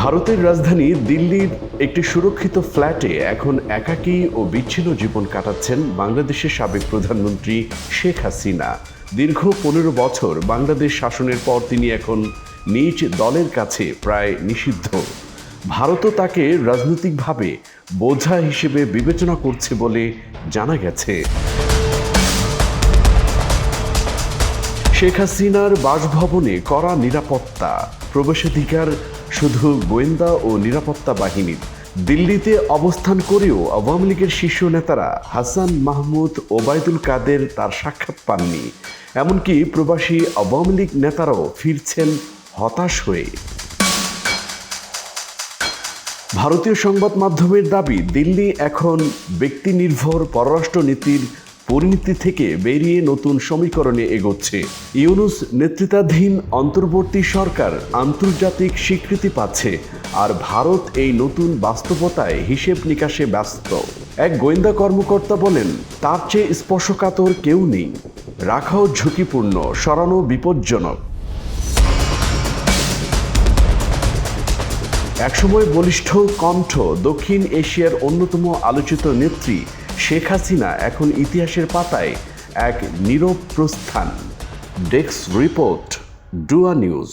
ভারতের রাজধানী দিল্লির একটি সুরক্ষিত ফ্ল্যাটে এখন একাকী ও বিচ্ছিন্ন জীবন কাটাচ্ছেন বাংলাদেশের সাবেক প্রধানমন্ত্রী শেখ হাসিনা। দীর্ঘ পনেরো বছর বাংলাদেশ শাসনের পর তিনি এখন নিজ দলের কাছে প্রায় নিষিদ্ধ। ভারতও তাকে রাজনৈতিকভাবে বোঝা হিসেবে বিবেচনা করছে বলে জানা গেছে। শেখ হাসিনার বাসভবনে কড়া নিরাপত্তা। প্রবেশাধিকার শুধু গোয়েন্দা ও নিরাপত্তা বাহিনীর। দিল্লিতে অবস্থান করেও আওয়ামী লীগের শীর্ষ নেতারা হাসান মাহমুদ, ওবায়দুল কাদের তার সাক্ষাৎ পাননি। এমনকি প্রবাসী আওয়ামী লীগ নেতারাও ফিরছেন হতাশ হয়ে। ভারতীয় সংবাদ মাধ্যমের দাবি, দিল্লি এখন ব্যক্তি নির্ভর পররাষ্ট্র নীতির পরিণতি থেকে বেরিয়ে নতুন সমীকরণে এগোচ্ছে। ইউনুস নেতৃত্বাধীন অন্তর্বর্তী সরকার আন্তর্জাতিক স্বীকৃতি পাচ্ছে আর ভারত এই নতুন বাস্তবতায় হিসেব নিকাশে ব্যস্ত। এক গোয়েন্দা কর্মকর্তা বলেন, তার চেয়ে স্পর্শকাতর কেউ নেই। রাখাও ঝুঁকিপূর্ণ, সরানো বিপজ্জনক। একসময় বলিষ্ঠ কণ্ঠ দক্ষিণ এশিয়ার অন্যতম আলোচিত নেত্রী শেখ হাসিনা এখন ইতিহাসের পাতায় এক নীরব প্রস্থান। ডেস্ক রিপোর্ট ডুয়া নিউজ।